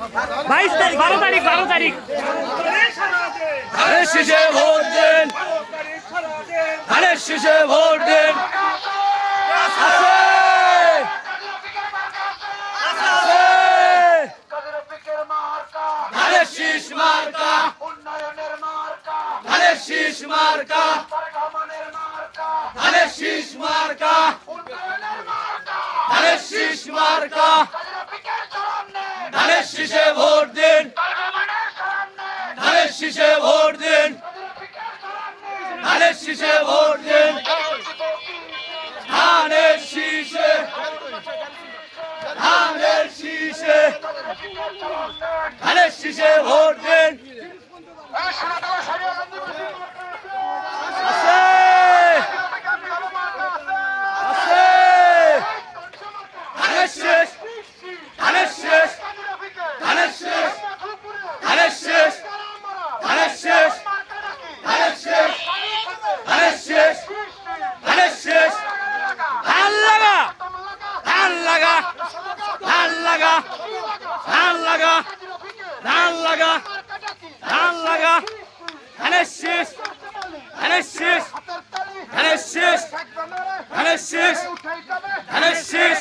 বাইশ তারিখ, বারো তারিখ বারো তারিখ। ধানের শীষে ভোট দেন। ধানের শীষে ভোট দেন। ধানের মার্কা। শীষ মার্কা। ধানের মার্কা। ধানের শীষে ভোট দিন। ধানের শীষে ভোট দিন। ধানের শীষে ভোট দিন। ধানের শীষে। ধানের শীষে। ধানের শীষে ভোট দিন। লাগা, ধান লাগা ধান লাগা ধান লাগা। ধানের শেষ ধানের শেষ ধানের শেষ ধানের শেষ ধানের শেষ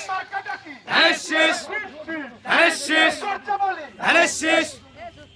ধানের শেষ ধানের শেষ ধানের শেষ